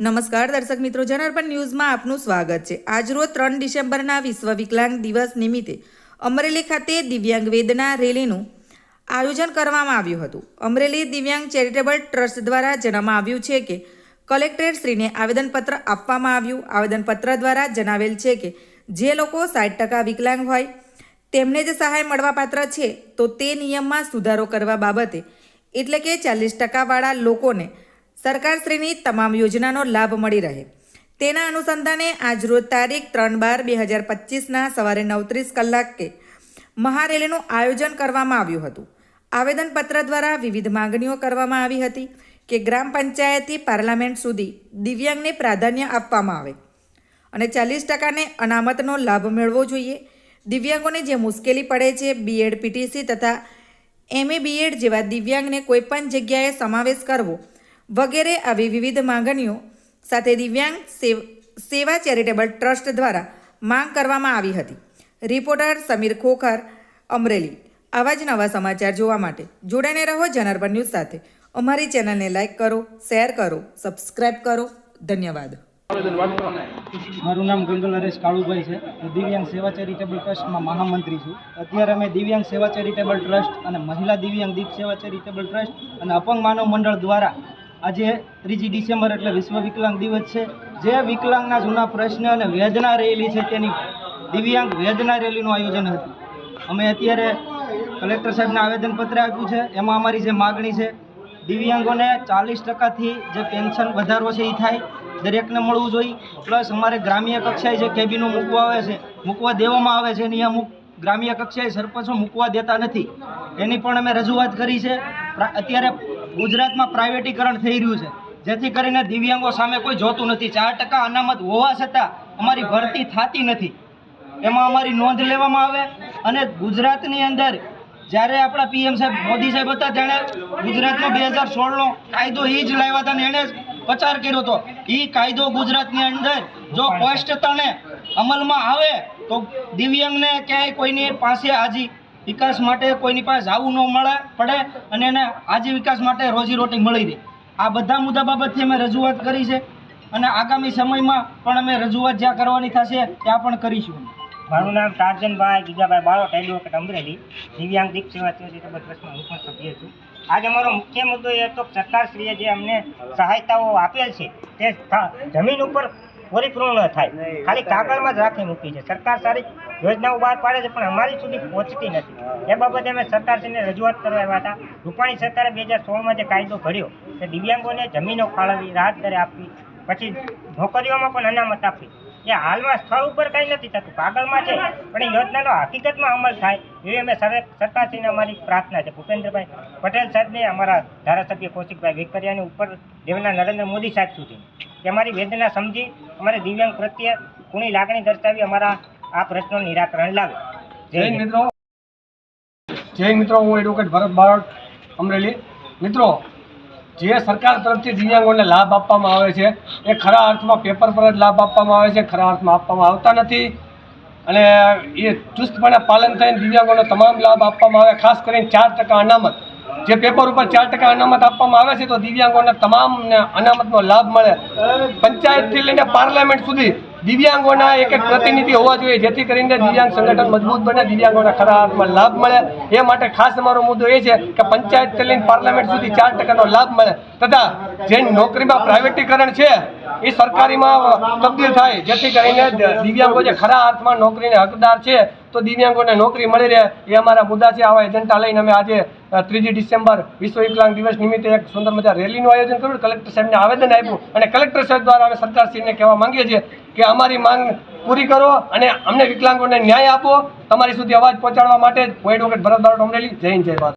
નમસ્કાર દર્શક મિત્રો, જનાર્પણ ન્યૂઝમાં આપનું સ્વાગત છે. આજરોજ ત્રણ ડિસેમ્બરના વિશ્વ વિકલાંગ દિવસ નિમિત્તે અમરેલી ખાતે દિવ્યાંગ વેદના રેલીનું આયોજન કરવામાં આવ્યું હતું. અમરેલી દિવ્યાંગ ચેરિટેબલ ટ્રસ્ટ દ્વારા જણાવવામાં આવ્યું છે કે કલેક્ટરેટશ્રીને આવેદનપત્ર આપવામાં આવ્યું. આવેદનપત્ર દ્વારા જણાવેલ છે કે, જે લોકો સાઠ ટકા વિકલાંગ હોય, તેમને જ સહાય મળવાપાત્ર છે. તો તે નિયમમાં સુધારો કરવા બાબતે એટલે કે ચાલીસ ટકાવાળા લોકોને સરકારશ્રીની તમામ યોજનાનો લાભ મળી રહે. તેના અનુસંધાને આજરોજ તારીખ ત્રણ બાર બે હજાર પચીસના સવારે નવત્રીસ કલાકે મહારેલીનું આયોજન કરવામાં આવ્યું હતું. આવેદનપત્ર દ્વારા વિવિધ માંગણીઓ કરવામાં આવી હતી કે ગ્રામ પંચાયતથી પાર્લામેન્ટ સુધી દિવ્યાંગને પ્રાધાન્ય આપવામાં આવે અને ચાલીસ ટકાને અનામતનો લાભ મેળવવો જોઈએ. દિવ્યાંગોને જે મુશ્કેલી પડે છે બીએડ પીટીસી તથા એમએ બીએડ જેવા દિવ્યાંગને કોઈપણ જગ્યાએ સમાવેશ કરવો વગેરે આવી વિવિધ માંગણીઓ સાથે દિવ્યાંગ સેવ- સેવા ચેરિટેબલ ટ્રસ્ટ દ્વારા માંગ કરવામાં આવી હતી. રિપોર્ટર સમીર ખોખર, અમરેલી. આવા જ નવા સમાચાર જોવા માટે જોડાઈને રહો જનાર્પણ ન્યૂઝ સાથે. અમારી ચેનલને લાઇક કરો, શેર કરો, સબસ્ક્રાઇબ કરો. ધન્યવાદ. મારું નામ ગંગલ નરેશ કાળુભાઈ છે. હું દિવ્યાંગ સેવા ચેરિટેબલ ટ્રસ્ટમાં મહામંત્રી છું. અત્યારે અમે દિવ્યાંગ સેવા ચેરિટેબલ ટ્રસ્ટ અને મહિલા દિવ્યાંગ દીપ સેવા ચેરિટેબલ ટ્રસ્ટ અને અપંગ માનવ મંડળ દ્વારા આજે ત્રીજી ડિસેમ્બર એટલે વિશ્વ વિકલાંગ દિવસ છે. જે વિકલાંગના જૂના પ્રશ્ન અને વેદના રેલી છે તેની દિવ્યાંગ વેદના રેલીનું આયોજન હતું. અમે અત્યારે કલેક્ટર સાહેબને આવેદનપત્ર આપ્યું છે. એમાં અમારી જે માગણી છે, દિવ્યાંગોને ચાલીસ ટકાથી જે પેન્શન વધારો છે એ થાય. દરેકને મળવું જોઈએ. પ્લસ અમારે ગ્રામ્ય કક્ષાએ જે કેબિનો મૂકવા આવે છે, મૂકવા દેવામાં આવે છે, એની અમુક ગ્રામ્ય કક્ષાએ સરપંચો મૂકવા દેતા નથી. એની પણ અમે રજૂઆત કરી છે. અત્યારે ગુજરાતમાં પ્રાઇવેટીકરણ થઈ રહ્યું છે. જેથી કરીને દિવ્યાંગો સામે કોઈ જોતું નથી. ચાર ટકા અનામત હોવા છતાં અમારી ભરતી થતી નથી. એમાં અમારી નોંધ લેવામાં આવે અને ગુજરાતની અંદર જ્યારે આપણા પીએમ સાહેબ, મોદી સાહેબ હતા તેણે ગુજરાતમાં બે હજાર સોળનો કાયદો એ જ લાવ્યા હતા અને એણે જ પ્રચાર કર્યો હતો. એ કાયદો ગુજરાતની અંદર જો સ્પષ્ટતાને અમલમાં આવે તો દિવ્યાંગને ક્યાંય કોઈની પાસે આજી વિકાસ માટે કોઈની પાસે જવું ન મળે, પડે અને એને આજી વિકાસ માટે રોજીરોટી મળી રહે. આ બધા મુદ્દા બાબતથી અમે રજૂઆત કરી છે અને આગામી સમયમાં પણ અમે રજૂઆત જ્યાં કરવાની થશે ત્યાં પણ કરીશું. મારું નામ તારજનભાઈ ગીગાભાઈ બાળોટ એડવોકેટ અમરેલી, દિવ્યાંગ દીપ સેવા ટ્રસ્ટમાં હું પણ સભ્ય છું. આજે અમારો મુખ્ય મુદ્દો એ હતો સરકારશ્રીએ જે અમને સહાયતાઓ આપેલ છે તે જમીન ઉપર પરિપૂર્ણ થાય. ખાલી કાગળમાં જ રાખી મૂકી છે. સરકાર સારી યોજનાઓ બહાર પાડે છે પણ અમારી સુધી પહોંચતી નથી. એ બાબતે અમે સરકારશ્રીને રજૂઆત કરવા આવ્યા હતા. રૂપાણી સરકારે બે હજાર સોળમાં જે કાયદો ઘડ્યો કે દિવ્યાંગોને જમીનો ફાળવવી રાહત દરે આપવી પછી નોકરીઓમાં પણ અનામત આપવી. એ હાલમાં સ્થળ ઉપર કંઈ નથી થતું કાગળમાં છે. પણ એ યોજનાનો હકીકતમાં અમલ થાય એવી અમે સર- સરકારશ્રીને અમારી પ્રાર્થના છે. ભૂપેન્દ્રભાઈ પટેલ સાહેબને અમારા ધારાસભ્ય કૌશિકભાઈ વેકરિયાની ઉપર દેવના નરેન્દ્ર મોદી સાહેબ સુધી. અમારી વેદના સમજી અમારે દિવ્યાંગ પ્રત્યે કુણી લાગણી દર્શાવી અમારા આ પ્રશ્નનું નિરાકરણ લાવે. જય મિત્રો. જય મિત્રો હું એડવોકેટ ભરત બારોટ અમરેલી. મિત્રો જે સરકાર તરફથી દિવ્યાંગોને લાભ આપવામાં આવે છે એ ખરા અર્થમાં પેપર પર જ લાભ આપવામાં આવે છે ખરા અર્થમાં આપવામાં આવતા નથી. અને એ ચુસ્તપણે પાલન થઈને દિવ્યાંગોને તમામ લાભ આપવામાં આવે ખાસ કરીને ચાર ટકા અનામત. જે પેપર ઉપર ચાર ટકા અનામત આપવામાં આવે છે, તો દિવ્યાંગોને તમામ અનામતનો લાભ મળે. પંચાયતથી લઈને પાર્લામેન્ટ સુધી દિવ્યાંગોના એક એક પ્રતિનિધિ હોવા જોઈએ, જેથી કરીને દિવ્યાંગ સંગઠન મજબૂત બને, દિવ્યાંગોના ખરા અર્થમાં લાભ મળે. એ માટે ખાસ અમારો મુદ્દો એ છે કે પંચાયતથી લઈને પાર્લામેન્ટ સુધી ચાર ટકાનો લાભ મળે. તથા જે નોકરીમાં પ્રાઇવેટીકરણ છે એ સરકારીમાં તબદીલ થાય. જેથી કરીને દિવ્યાંગો જે ખરા અર્થમાં નોકરીને હકદાર છે, તો દિવ્યાંગોને નોકરી મળી રહે એ અમારા મુદ્દા છે. આવા એજન્ડા લઈને અમે આજે ત્રીજી ડિસેમ્બર વિશ્વ વિકલાંગ દિવસ નિમિત્તે એક સુંદર મજા રેલીનું આયોજન કર્યું. કલેક્ટર સાહેબને આવેદન આપ્યું અને કલેક્ટર સાહેબ દ્વારા અમે સરકારશ્રીને કહેવા માંગીએ છીએ કે અમારી માંગ પૂરી કરો અને અમને વિકલાંગોને ન્યાય આપો. તમારી સુધી અવાજ પહોંચાડવા માટે હું એડવોકેટ ભરત બારોટ અમરેલી. જય હિન્દ, જય ભારત.